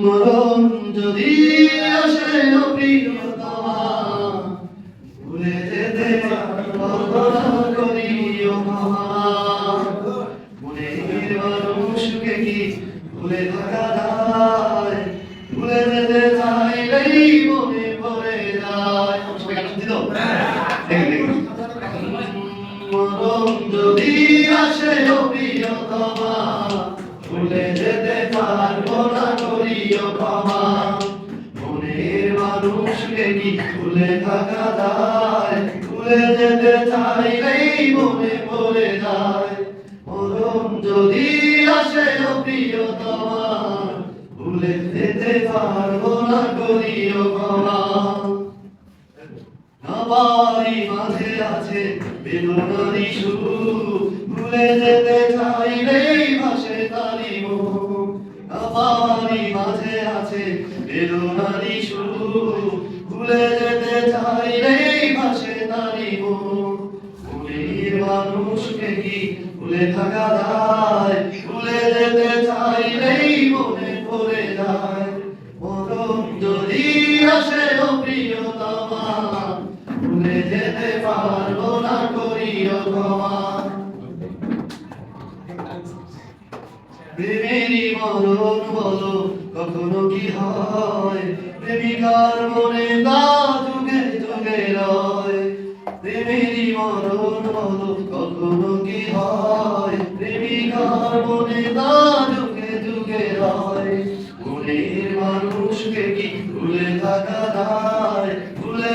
মরণ যদি আসে ভুলে যেতে কল্পনা করি ও মহা মনের মানুষকে কি ভুলে থাকা যায়? ভুলে যেতে চাইলেই মনে পড়ে যায়। দেখুন। মরণ যদি ক্ষমা। মনের মানুষকে কি থাকা যেতে চাইলেই মনে পড়ে যায়। মরণ যদি আসে অপ্রিয়তমা ভুলে যেতে পারব না মাঝে আছে বেদনারি সুর ভুলে যেতে বেদনারি সুর ভুলে যেতে চাইলেই ভাসে তারি মনের মানুষকে কি ভুলে থাকা যায়? ভুলে যেতে চাইলেই মনে পড়ে যায়। মরণ যদি আসে অপ্রিয়তমা ভুলে যেতে পারব না করিও ক্ষমা প্রেমেরই মরণ বলো, কখনো কি হয়? প্রেমিকার মনে তা যুগে রয়। প্রেমেরই মরণ বলো, কখনো কি হয়? প্রেমিকার মনে তা যুগে রয়। মনের মানুষকে কি ভুলে থাকা যায়? ভুলে